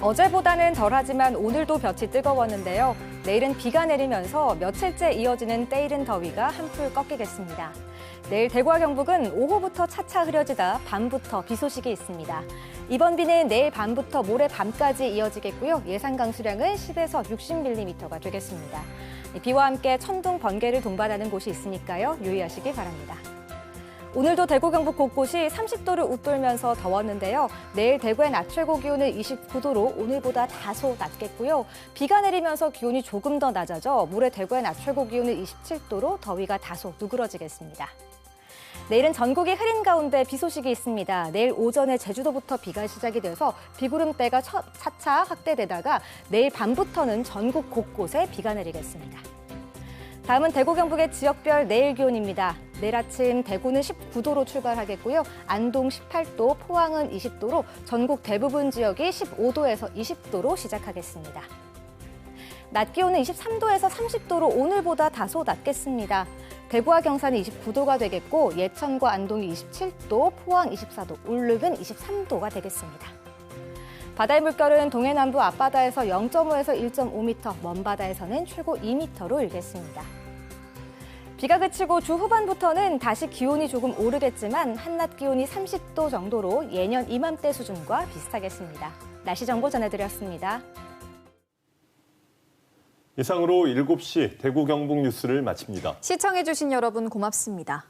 어제보다는 덜하지만 오늘도 볕이 뜨거웠는데요. 내일은 비가 내리면서 며칠째 이어지는 때이른 더위가 한풀 꺾이겠습니다. 내일 대구와 경북은 오후부터 차차 흐려지다 밤부터 비 소식이 있습니다. 이번 비는 내일 밤부터 모레 밤까지 이어지겠고요. 예상 강수량은 10에서 60mm가 되겠습니다. 비와 함께 천둥, 번개를 동반하는 곳이 있으니까요. 유의하시기 바랍니다. 오늘도 대구 경북 곳곳이 30도를 웃돌면서 더웠는데요. 내일 대구의 낮 최고 기온은 29도로 오늘보다 다소 낮겠고요. 비가 내리면서 기온이 조금 더 낮아져 모레 대구의 낮 최고 기온은 27도로 더위가 다소 누그러지겠습니다. 내일은 전국이 흐린 가운데 비 소식이 있습니다. 내일 오전에 제주도부터 비가 시작이 돼서 비구름대가 처- 차차 확대되다가 내일 밤부터는 전국 곳곳에 비가 내리겠습니다. 다음은 대구 경북의 지역별 내일 기온입니다. 내일 아침 대구는 19도로 출발하겠고요. 안동 18도, 포항은 20도로 전국 대부분 지역이 15도에서 20도로 시작하겠습니다. 낮 기온은 23도에서 30도로 오늘보다 다소 낮겠습니다. 대구와 경산은 29도가 되겠고 예천과 안동이 27도, 포항 24도, 울릉은 23도가 되겠습니다. 바다의 물결은 동해 남부 앞바다에서 0.5에서 1.5m, 먼 바다에서는 최고 2m로 일겠습니다. 비가 그치고 주 후반부터는 다시 기온이 조금 오르겠지만 한낮 기온이 30도 정도로 예년 이맘때 수준과 비슷하겠습니다. 날씨 정보 전해드렸습니다. 이상으로 7시 대구 경북 뉴스를 마칩니다. 시청해주신 여러분 고맙습니다.